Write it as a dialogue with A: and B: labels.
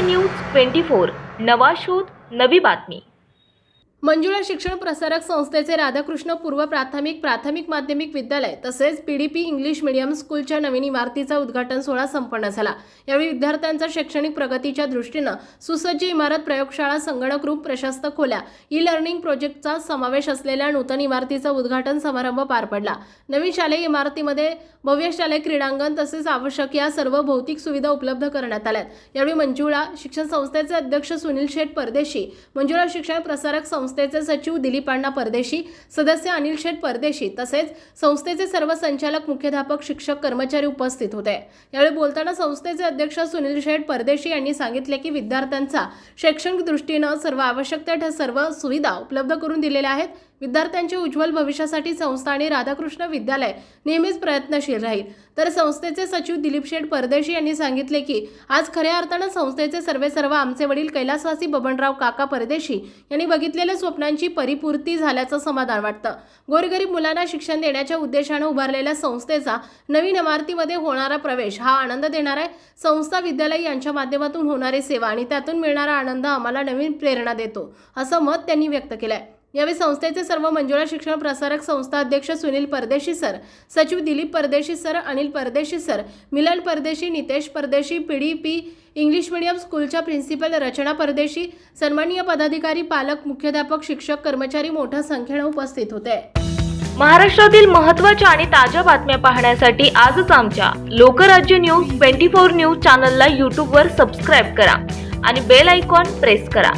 A: News twenty four नवा शोध नवी बातमी.
B: मंजुळा शिक्षण प्रसारक संस्थेचे राधाकृष्ण पूर्व प्राथमिक प्राथमिक माध्यमिक विद्यालय तसेच पीडीपी इंग्लिश मीडियम स्कूलच्या नवीन इमारतीचा उद्घाटन सोहळा संपन्न झाला. यावेळी विद्यार्थ्यांच्या शैक्षणिक प्रगतीच्या दृष्टीनं सुसज्ज इमारत प्रयोगशाळा संगणक रूप प्रशस्त खोल्या ई लर्निंग प्रोजेक्टचा समावेश असलेल्या नूतन इमारतीचा उद्घाटन समारंभ पार पडला. नवीन शालेय इमारतीमध्ये भव्य शालेय क्रीडांगण तसेच आवश्यक या सर्व भौतिक सुविधा उपलब्ध करण्यात आल्यात. यावेळी मंजुळा शिक्षण संस्थेचे अध्यक्ष सुनील शेठ परदेशी मंजुळा शिक्षण प्रसारक संस्था संस्थेचे सचिव दिलीप अण्णा परदेशी सदस्य अनिल शेठ परदेशी तसेच संस्थेचे सर्व संचालक मुख्याध्यापक शिक्षक कर्मचारी उपस्थित होते. यावेळी बोलताना संस्थेचे अध्यक्ष सुनील शेठ परदेशी यांनी सांगितले की विद्यार्थ्यांचा शैक्षणिक दृष्टीनं सर्व आवश्यक त्या सर्व सुविधा उपलब्ध करून दिलेल्या आहेत. विद्यार्थ्यांच्या उज्ज्वल भविष्यासाठी संस्था आणि राधाकृष्ण विद्यालय नेहमीच प्रयत्नशील राहील. तर संस्थेचे सचिव दिलीप शेठ परदेशी यांनी सांगितले की आज खऱ्या अर्थानं संस्थेचे सर्वे सर्व आमचे वडील कैलासवासी बबनराव काका परदेशी यांनी बघितलेल्या स्वप्नांची परिपूर्ती झाल्याचं समाधान वाटतं. गोरगरीब मुलांना शिक्षण देण्याच्या उद्देशानं उभारलेल्या संस्थेचा नवीन इमारतीमध्ये होणारा प्रवेश हा आनंद देणार आहे. संस्था विद्यालय यांच्या माध्यमातून होणारी सेवा आणि त्यातून मिळणारा आनंद आम्हाला नवीन प्रेरणा देतो असं मत त्यांनी व्यक्त केलं आहे यावेळी संस्थेचे सर्व मंजुळा शिक्षण प्रसारक संस्था अध्यक्ष सुनील परदेशी सर सचिव दिलीप परदेशी सर अनिल परदेशी sir Milan Pardeshi Nitesh Pardeshi P D P English medium स्कूलच्या प्रिन्सिपल रचना परदेशी सन्माननीय पदाधिकारी पालक मुख्याध्यापक शिक्षक कर्मचारी मोठ्या संख्येनं उपस्थित होते.
A: महाराष्ट्रातील महत्त्वाच्या आणि ताज्या बातम्या पाहण्यासाठी आजच आमच्या Lokrajya news twenty four news चॅनलला यूट्यूबवर सबस्क्राईब करा आणि बेल आयकॉन प्रेस करा.